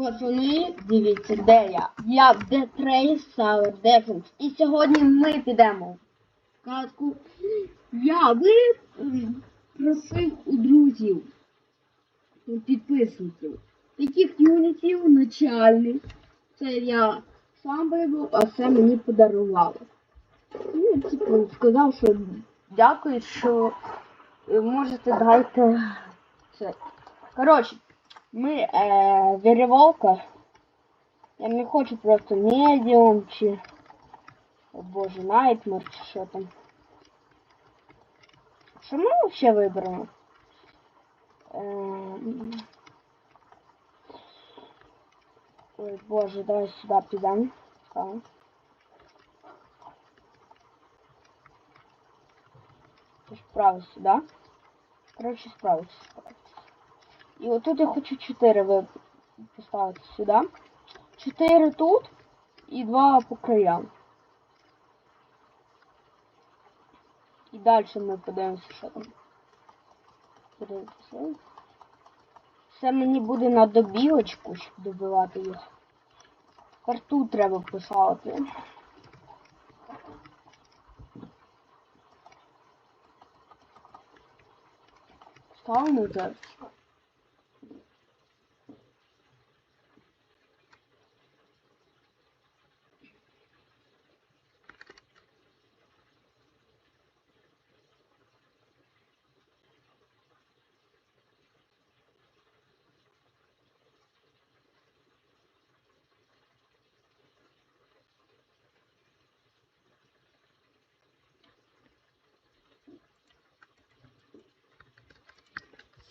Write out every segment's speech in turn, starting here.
Пацани, дивіться, де я. Я в Trace Tower Defense. І сьогодні ми підемо в казку. Я просив у друзів, у підписників, таких юнітів начальних. Це я сам вибрав, а це мені подарували. Ну, типу, сказав, що дякую, що е, можете дайте це. Коротше, ми е, вереволка. Я не хочу просто медіум чи. О боже, найтмер чи що там. Що ми взагалі виберемо? Ем... Ой, боже, давай сюди підемо. Так. Ти ж справа сюди. Коротше, справа сюди. І отут я хочу 4 поставити сюди. 4 тут і 2 по краям. І далі ми подивимося, що там. Це мені буде на добілочку, щоб добивати їх. Карту треба писати. Ставимо зараз.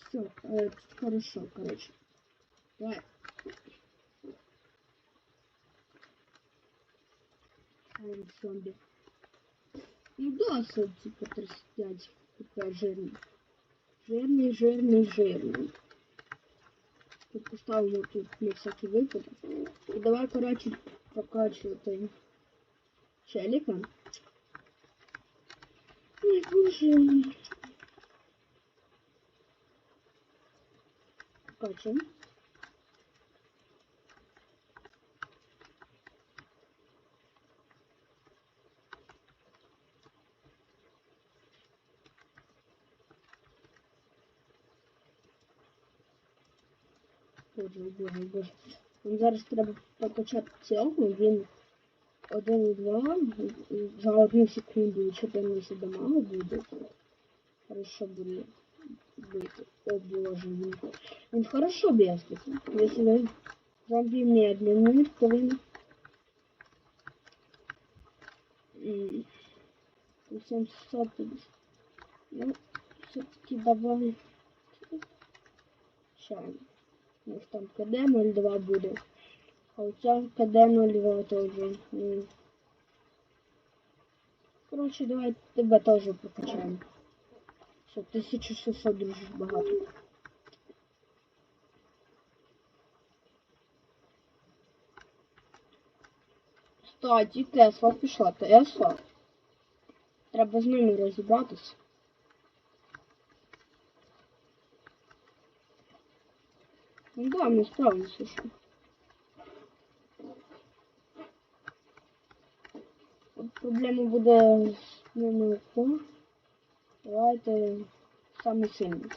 Все, э, хорошо, короче. Давай. Ставим зомби. Ну да, все, типа 35. Такая жирный. Жирный, жирный, жирный. Тут поставим тут на всякий выпадок. И давай, короче, прокачивать челика. Ой, боже. Прокачиваем. Боже, боже, боже. Зараз треба прокачати цього, він 1,2 за одну секунду 14 дамага буде. Хорошо буде бити. О боже, він, він хорошо б'ється. Якщо ви зомбі медленний, то він... м, 750. Ну, все-таки давай. Чайно. У них там КД 02 буде. А у цього КД 02 теж. м. Коротше, давай тебе теж прокачаємо. Все, 1600 дуже багато. Кстати, Тесла пішла. Тесла. Треба з ними розібратися. Ну да, ми справимося. Що. От Проблема буде з ними. Давайте саме сильний.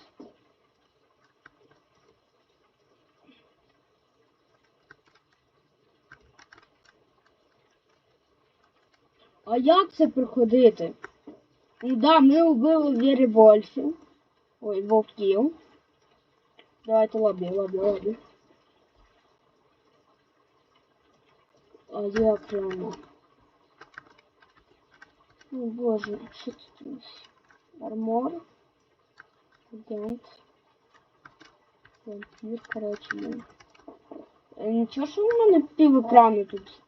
А як це проходити? Ну да, ми убили Вірі Вольфів. Ой, вовків. Давайте лобі, лобі, лобі. А як прямо? О боже, що тут у нас? Армор. Агент. Вампір, короче, ну. Е, Нічого, що у мене пів екрану тут.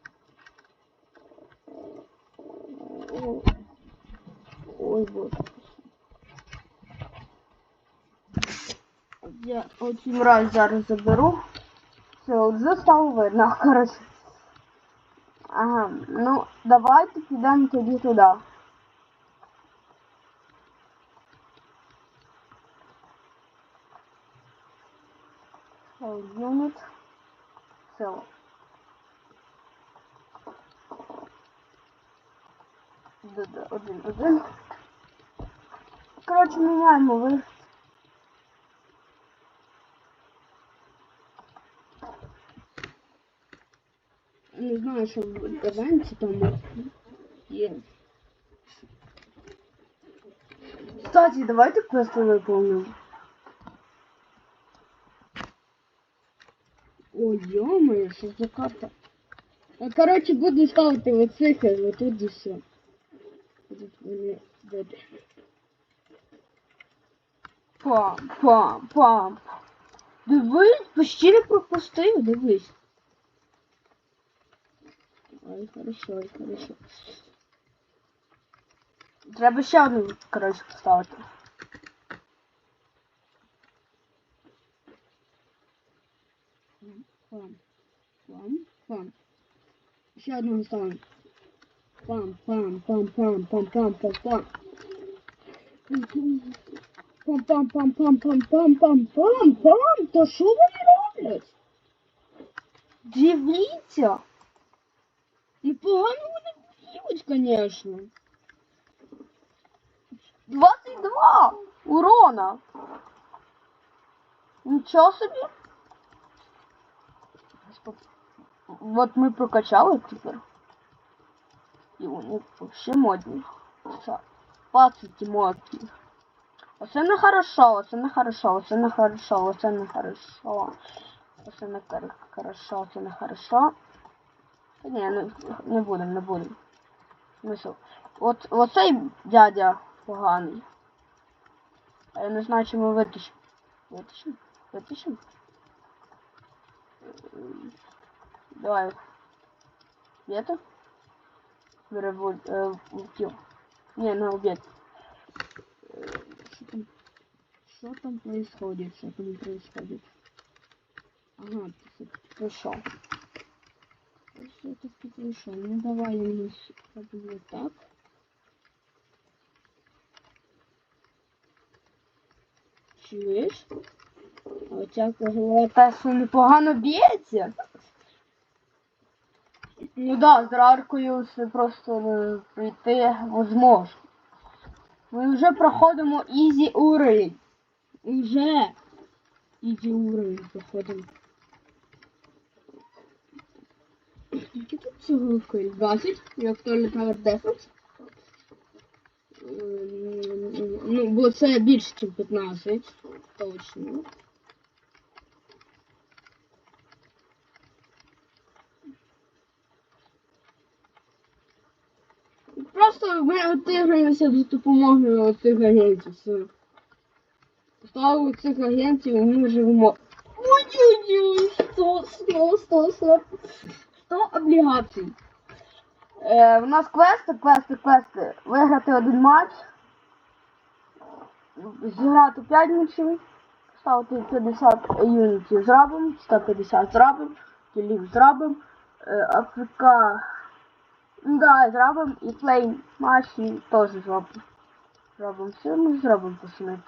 Ой, боже. Я один раз зараз заберу. Все, вже стало видно, коротше. Ага, ну давайте підемо тоді туди. Юнит. село. один, один. Коротше, міняємо ви. Не знаю, что в Казанці там є. Кстати, давайте квесты выполним. О, -мо, что за карта? Короче, буду ставить вот цифры, вот тут и все. Пам, пам, пам. Дивись, почти не пропустив, дивись. Ай, хорошо, ай, хорошо. Треба ще одну, коротше, поставити. Пам, пам, пам. Ще одного ставимо Пам, пам, пам, пам, пам, пам, пам, пам. Пам, пам, пам, пам, пам, пам, пам, пам, пам. То що вони роблять? Дивіться. Непогано вони б'ють, звісно. 22 урона. Нічого собі. Вот ми прокачали тепер. І вони вообще модні. Все. 20 модні. Оце не хорошо, оце не хорошо, оце не хорошо, оце не хорошо. Оце не кор- хорошо, оце не хорошо. Та ні, не, не будемо, не будемо. Смисл. От оцей дядя поганий. А я не знаю, чи ми витащимо. Витащимо? Витащимо? Ем, Давай. Где-то? Перевод... Э, втё. Не, на обед. Что там? Что там происходит? Что там происходит? Ага, ты всё-таки пришел. Ты все-таки пришел. Ну давай я ему вот так. Чуєш? А у тебя голова Та що непогано б'ється. Ну да, з раркою просто прийти возможно. Ми вже проходимо ізі уровень. уже иди уровень проходим. Скільки тут всього вкрив? 20? Як то Tower Defense? Ем, Ну, бо це більше, ніж 15. Точно. Просто ми отиграємося за допомогою цих агентів. Поставили цих агентів і ми живемо. Ой-ой-ой, сто, сто, сто, сто. Сто облігацій. Е, у нас квести, квести, квести. Виграти один матч. Зіграти 5 матчів. Ставити 50 юнітів зробимо, 150 зробимо, кілів зробимо. Е, Африка. Да, зробимо і плей матчі теж зробимо. Зробимо все, ми зробимо пацани.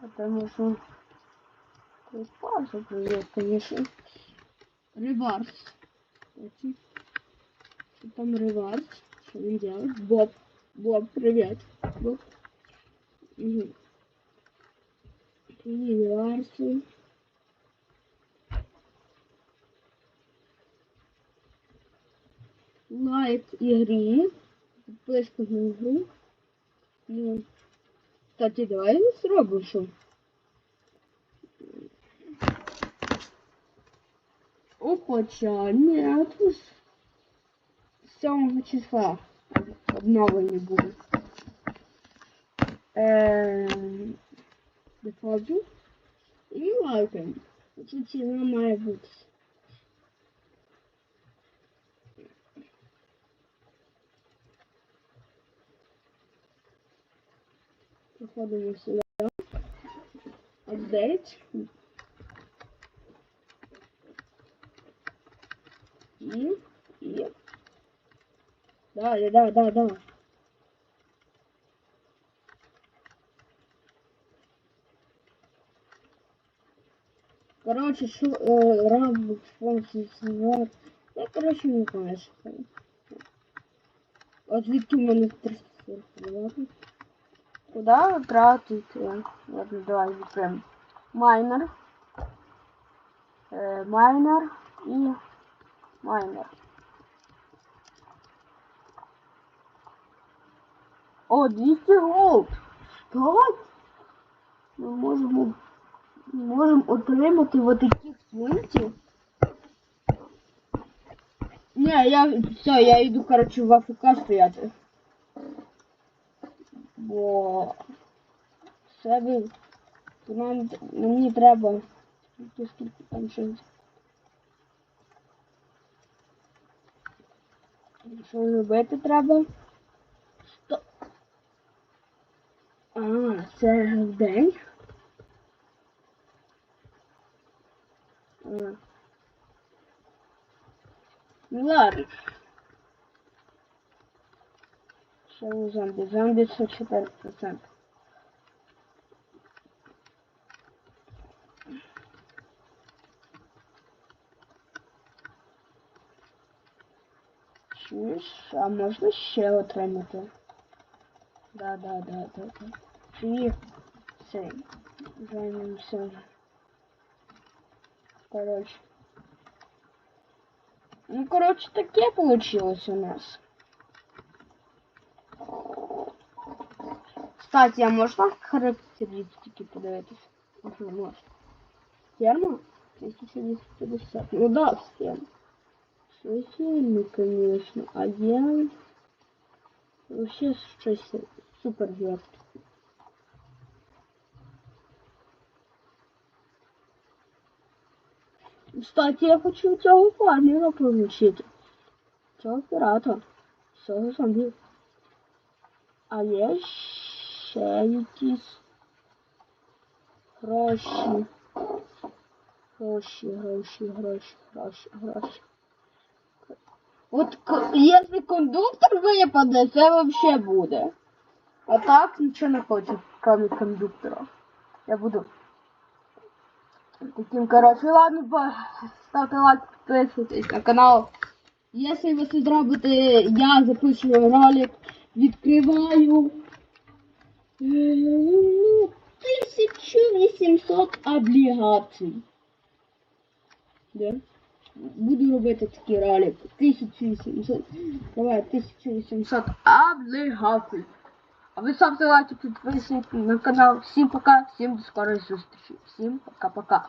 Потому что Паша привет, конечно. Реварс. Что там реварс? Что он делает? Боб. Боб, привет. Боб. Угу. Реварсы. Лайк игре. Подписка на игру. Ну. Кстати, давай зробимо що. Опача, нет. З 7 числа обновлені будуть. Ем, Доходжу. І лайкаємо. Тут ціна має бути. Заходимо сюди. отдать и и Да, да, да, да. Короче, шо, э, рамбук, фонси, снимает. Я, короче, не знаю, вот От відки у мене Куда тратити? Ладно, давай відкриємо. Майнер. Е, майнер і майнер. О, 200 голд. Що? Ми можемо, можемо отримати вот таких фунтів. Не, я все, я йду, коротше, в АФК стояти. Бо себе нам мені треба скільки скільки там ще. Що робити треба? Сто. А, це в день. А. Ну ладно. Що у зомбі? Зомбі це 4%. Чуєш? А можна ще отримати? Да, да, да, да, да. Чи це займемося. Короче. Ну, короче, таке получилось у нас. Кстати, а можна характеристики подивитися? Ага, можна. Ферма? 1250. Ну да, ферма. Все сильно, конечно. А я... Вообще щось супер жорстко. Кстати, я хочу цього фармера получити. Цього пірата. Цього зомбі. А є ще якісь гроші. Гроші, гроші, гроші, гроші, гроші. От якщо кондуктор випаде, це вообще буде. А так нічого не хочу, кроме кондуктора. Я буду таким, короче, ладно, ставте лайк, підписуйтесь на канал. Якщо ви зробите, я записую ролик, відкриваю ну, 1800 облігацій. Да? Буду робити такий ролик. 1800. Давай, 1800 облігацій. А ви ставте лайк, підписуйтесь на канал. Всім пока, всім до скорої зустрічі. Всім пока-пока.